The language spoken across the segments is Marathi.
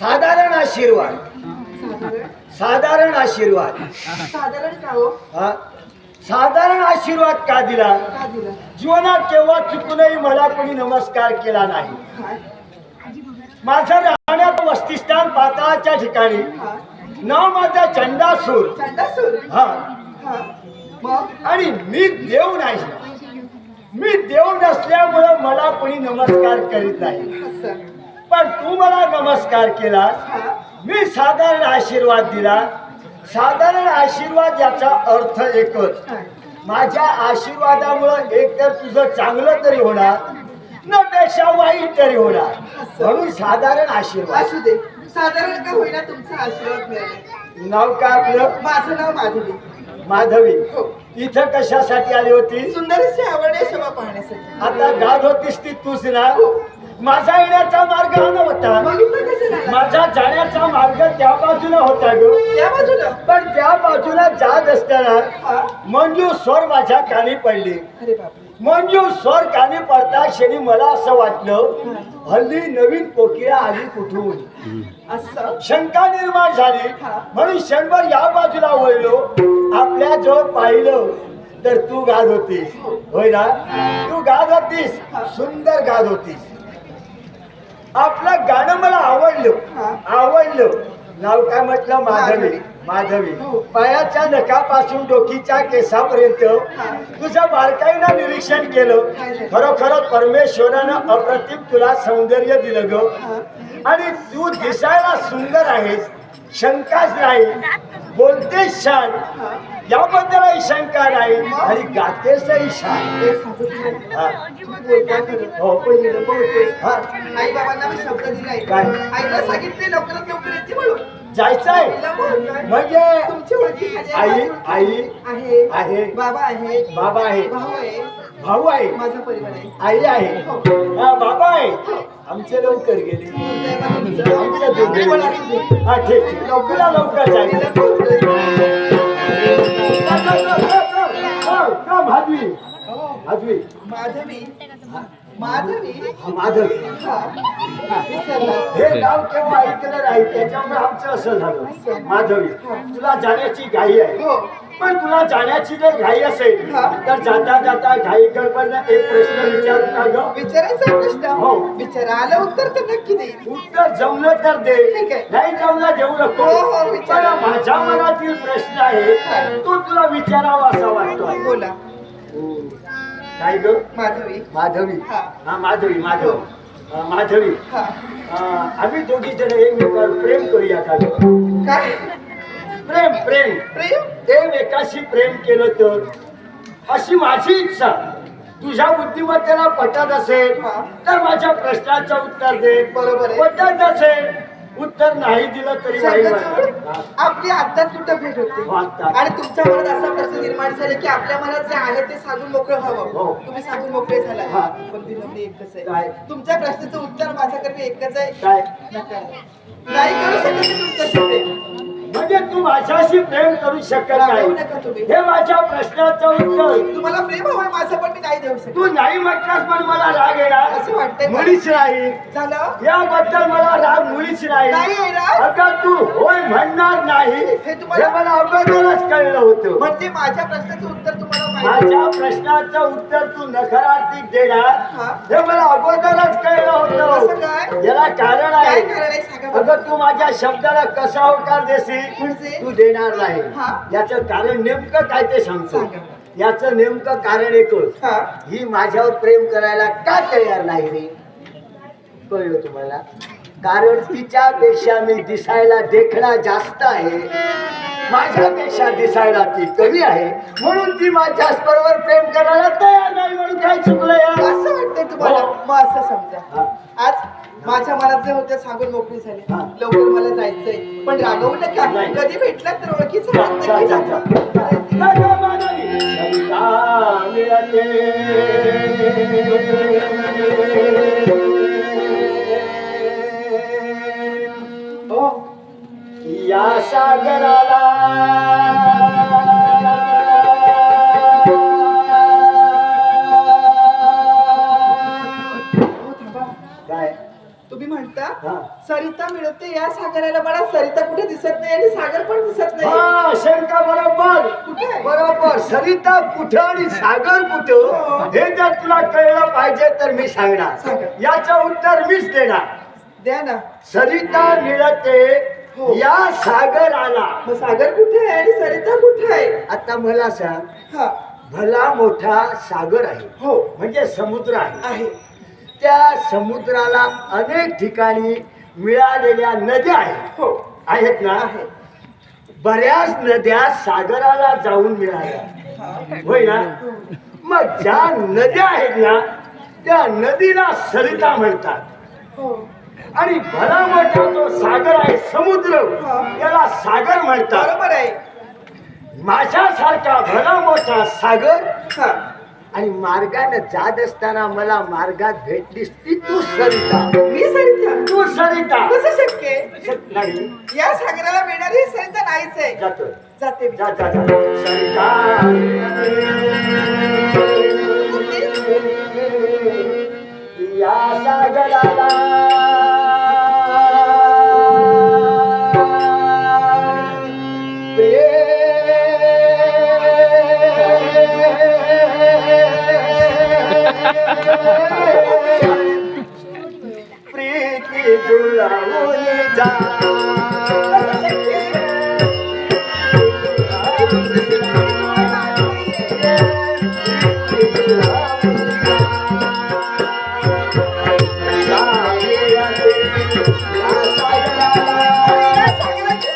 साधारण आशीर्वाद. साधारण आशीर्वाद. साधारण का आशीर्वाद का दिला? जीवनात केव्हा चुकूनही मला कोणी नमस्कार केला नाही. माझं राहण्यात वस्तिस्थान पाताळाच्या ठिकाणी. नाव माझा चंडासूर. चंडासूर? हा. हा. मग? आणि मी देव नाही. मी देव नसल्यामुळं मला कोणी नमस्कार करीत नाही. असं. पण तू मला नमस्कार केलास. मी साधारण आशीर्वाद दिला. साधारण आशीर्वाद याचा अर्थ एकच. माझ्या आशीर्वादामुळं एक तर तुझं चांगलं तरी होणार न पेक्षा वाईट तरी होणार. म्हणून साधारण आशीर्वाद. असू दे. साधारण का होईना तुमचा आशीर्वाद मिळाला. नाव का आपलं? माझं नाव माधुरी माधवी. हो. इथं कशासाठी आली होती? सुंदरशी आवडे शोभा पाहण्यासाठी. आता गाद होतीस ती तूच ना? माझा येण्याचा मार्ग हा नव्हता. कसं? माझा जाण्याचा मार्ग त्या बाजूला होता ग. त्या बाजूला? पण त्या बाजूला जात असताना मंजू स्वर माझ्या कानी पडली. अरे बापरे. मंजू स्वर कानी पडता क्षणी मला असं वाटलं हल्ली नवीन कोकिळा आली कुठून? असं? शंका निर्माण झाली. म्हणून क्षणभर या बाजूला वळलो. आपल्या जवळ पाहिलं तर तू गात होतीस. होय ना? तू गात होतीस. सुंदर गात होतीस. आपलं गाणं मला आवडलं. आवडलं. नाव काय म्हटलं? माधवी. माधवी. हो. पायाच्या नखापासून डोकीच्या केसापर्यंत. तुझं बारकाईनं निरीक्षण केलं? खरोखर परमेश्वरानं अप्रतिम तुला सौंदर्य दिलं ग. आणि तू दिसायला सुंदर आहेस. शंकाच नाही. बोलतेस छान. याबद्दलही शंका नाही. आणि गातेसही छान. एक सांगू आई बाबांना मी शब्द दिलाय काय? आईला सांगितले लवकरात लवकर येते म्हणून जायचंय तिला बोल काय? म्हणजे तुमची ओळखी झाली आई आई आहे आहे. बाबा आहे बाबा आहे भाऊ आहे भाऊ आहे माझा परिवार आहे आई आहे हा, बाबा आहे आमचे लवकर गेले आमच्या दोघे गेले. हा ठीक ठीक लवकर लवकर जायचं माधवी माधवी माधवी माधवी हा. हे नाव केव्हा ऐकलं नाही त्याच्यामुळे आमचं असं झालं. माधवी तुला जाण्याची घाई आहे. हो. पण तुला जाण्याची जर घाई असेल हा. तर जाता जाता घाई गडबडनं एक प्रश्न विचारू का ग विचारायचा प्रश्न? हो. विचारा आलं उत्तर तर नक्की देईल उत्तर जमलं तर दे. ठीक आहे. नाही जमलं देऊ नको. हो, हो, विचारा. माझ्या मनातील प्रश्न आहे तो तुला विचारावा असा वाटतोय. बोला. काय ग. माधवी. माधवी. हा. हा माधवी माधव. अं, माधवी. हा. अं, आम्ही दोघी जण एकमेकावर प्रेम करूया का ग? काय? प्रेम प्रेम. प्रेम? एकमेकाशी प्रेम केलं तर? अशी माझी इच्छा. तुझ्या बुद्धिमत्तेला पटत असेल हा. तर माझ्या प्रश्नाचं उत्तर दे. बरोबर आहे. पटत असेल उत्तर नाही दिलं तरी. आपली आत्ताच कुठं भेट हो, होते आत्ताच. आणि तुमच्या मनात असा प्रश्न निर्माण झाला की आपल्या मनात जे आहे ते सांगून मोकळं हो. हवं तुम्ही सांगून मोकळे झाला हा. पण एकच काय? आहे तुमच्या प्रश्नाचं उत्तर माझ्याकडे एकच आहे काय. नाही करू शकत मी प्रेम. म्हणजे तू माझ्याशी प्रेम करू शकत रागावू नाही तुम्ही हे माझ्या प्रश्नाचं उत्तर तुम्हाला प्रेम हवंय माझं पण मी नाही देऊ शकत तू नाही म्हटलास पण मला राग येणार असं वाटतंय. मुळीच नाही झालं याबद्दल मला राग मुळीच नाही? अगं तू होय म्हणणार नाही. हे हे तुम्हाला- मला अगोदरच कळलं होतं. म्हणजे माझ्या प्रश्नाचं उत्तर तुम्हाला माहिती माझ्या प्रश्नाचं उत्तर तू नकारात्मक देणार? हा. हे मला अगोदरच कळलं असं होतं काय? याला कारण काय आहे? कारण आहे सांगा बरं. अगं तू माझ्या शब्दाला कसा होकार देशील? म्हणजे? तू देणार नाही. हा. याचं कारण नेमकं काय ते सांगतो. सांगा. याचं नेमकं कारण एकच हा. ही माझ्यावर प्रेम करायला का तयार नाही रे? कळलं तुम्हाला? कारण तिच्यापेक्षा मी दिसायला देखणा जास्त आहे माझ्यापेक्षा दिसायला ती कमी आहे म्हणून ती माझ्या बरोबर प्रेम करायला तयार नाही म्हणून काय चुकलं यार असं वाटतंय तुम्हाला हो. मग असं समजा. आज माझ्या मनात जे होते सांगून मोकळी झाली हा. लवकर मला जायचंय पण रागवू नका नाही. कधी भेटला तर ओळखीचं जा, जा, जा. जा, मिळते. या सागराला. तुम्ही म्हणता सरिता मिळते या सागराला. मला सरिता कुठे दिसत नाही आणि सागर पण दिसत नाही. हा शंका बरोबर. कुठे? बरोबर. सरिता कुठं आणि सागर कुठं हो? हो. हे? जर तुला कळलं पाहिजे तर मी सांगणार. सांगा. उत्तर मीच देणार. द्या ना. सरिता मिळते हो. या सागराला. मग सागर कुठे आहे आणि सरिता कुठे आहे? आता मला सांग. हा. भला मोठा सागर आहे. हो. म्हणजे समुद्र आहे. आहे. त्या समुद्राला अनेक ठिकाणी मिळालेल्या नद्या आहेत. हो. आहेत ना? आहे. बऱ्याच नद्या सागराला जाऊन मिळाल्या. होय ना? मग ज्या नद्या आहेत ना त्या नदीला सरिता म्हणतात. हो. आणि भला मोठा तो सागर आहे समुद्र. याला सागर म्हणतात. बरोबर आहे. माझ्यासारखा भला मोठा सागर? हा. आणि मार्गाने जात असताना मला मार्गात भेटलीस ती तू सरिता. मी सरिता? तू सरिता. कसं शक्य? आहे? नाही. या सागराला मिळणारी ही सरिता नाहीच आहे. जातोय जाते मी. जा जा जा. सरिता. या सागराला प्रीती जुळवून जा या सागराची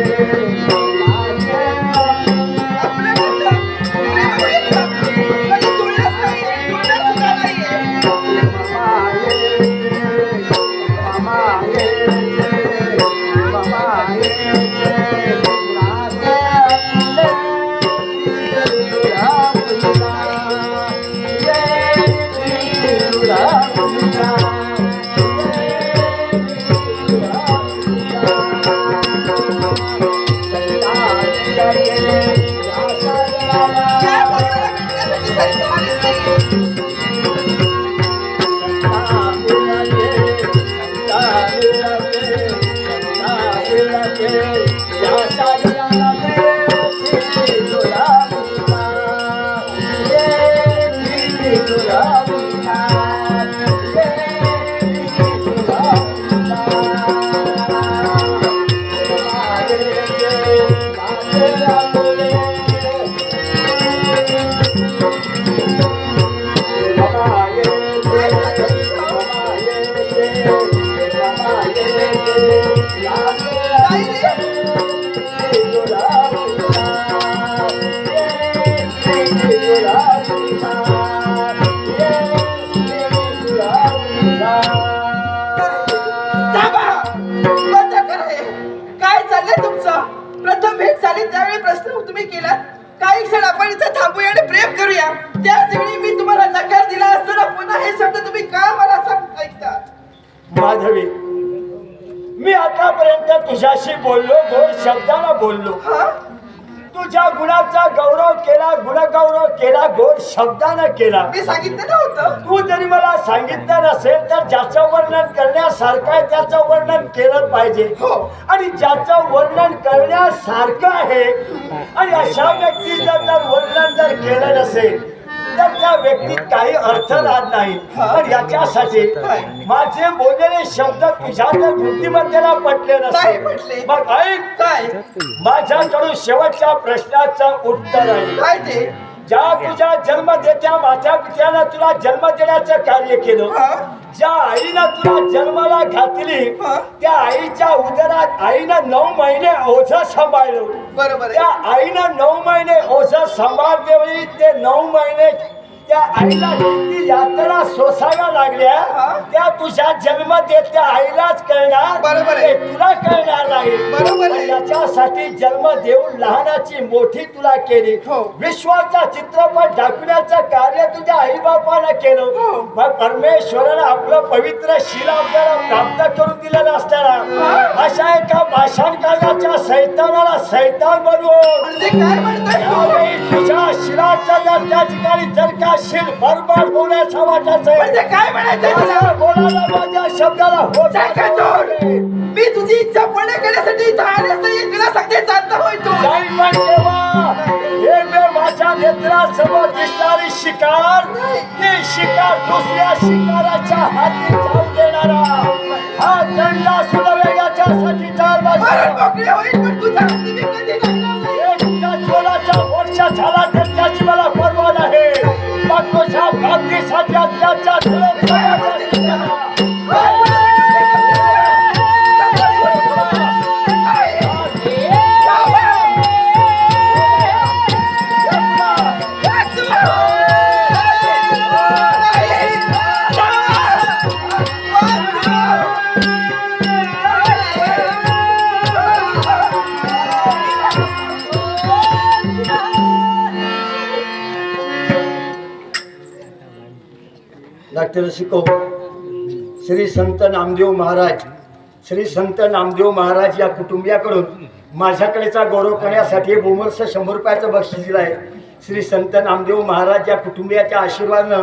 आपलं शब्दानं बोललो. तुझ्या गुणाचा गौरव केला गुणगौरव केला गोड शब्दानं केला. मी सांगितलं नव्हतं. तू जरी मला सांगितलं नसेल तर ज्याचं वर्णन करण्यासारखं आहे त्याचं वर्णन केलं पाहिजे. हो. आणि ज्याचं वर्णन करण्यासारखं आहे आणि अशा व्यक्तीचं जर वर्णन जर केलं नसेल तर त्या व्यक्तीत काही अर्थ राहत नाही. पण याच्यासाठी? माझे बोललेले शब्द तुझ्या बुद्धिमत्तेला पटले. नसेल मग ऐक. काय? माझ्याकडून शेवटच्या प्रश्नाचं उत्तर आहे. काय ते? ज्या तुझ्या जन्म देत्या माता पित्यानं तुला जन्म देण्याचं कार्य केलं. ज्या आईनं तुला जन्माला घातली. त्या आईच्या उदरात आईनं नऊ महिने ओझ सांभाळलं बरोबर त्या आईनं नऊ महिने ओझ सांभाळतेवेळी ते नऊ महिने त्या आईला किती यातना सोसाव्या लागल्या? त्या तुझ्या जन्म देत त्या आईलाच कळणार बरोबर आहे. ते तुला कळणार नाही बरोबर आहे. याच्यासाठी जन्म देऊन लहानाची मोठी तुला केली हो. विश्वाचा चित्रपट दाखवण्याचं कार्य तुझ्या आई बापानं केलं हो. मग परमेश्वरानं आपलं पवित्र शिला आपल्याला प्राप्त करून दिलेलं असताना अशा एका भाषण काळाच्या सैतानाला सैतान बनवून म्हणजे काय म्हणतोय तू? शिराच्या जर त्या ठिकाणी जर का होण्याचा वाटायचं म्हणजे काय म्हणायचंय तुला? बोलायला माझ्या शब्दाला हो जाय का? मी तुझी इच्छा पूर्ण करण्यासाठी इथं आले असते तुला सांगते चालता होय तू. जाई पण तेव्हा हे माझ्या नेत्रासमोर दिसणारी शिकार ती शिकार दुसऱ्या शिकाराच्या हाती जाऊ देणारा. हा दंडा सुद्धा याच्यासाठी चाल मरण माझा मोकळे होईल पण तुझ्या हाती मी कधी डॉक्टर शिको हो. श्री संत नामदेव महाराज श्री संत नामदेव महाराज या कुटुंबियाकडून माझ्याकडेचा गौरव करण्यासाठी बोमर्स शंभर रुपयाचं बक्षीस दिलं आहे. श्री संत नामदेव महाराज या कुटुंबियाच्या आशीर्वादानं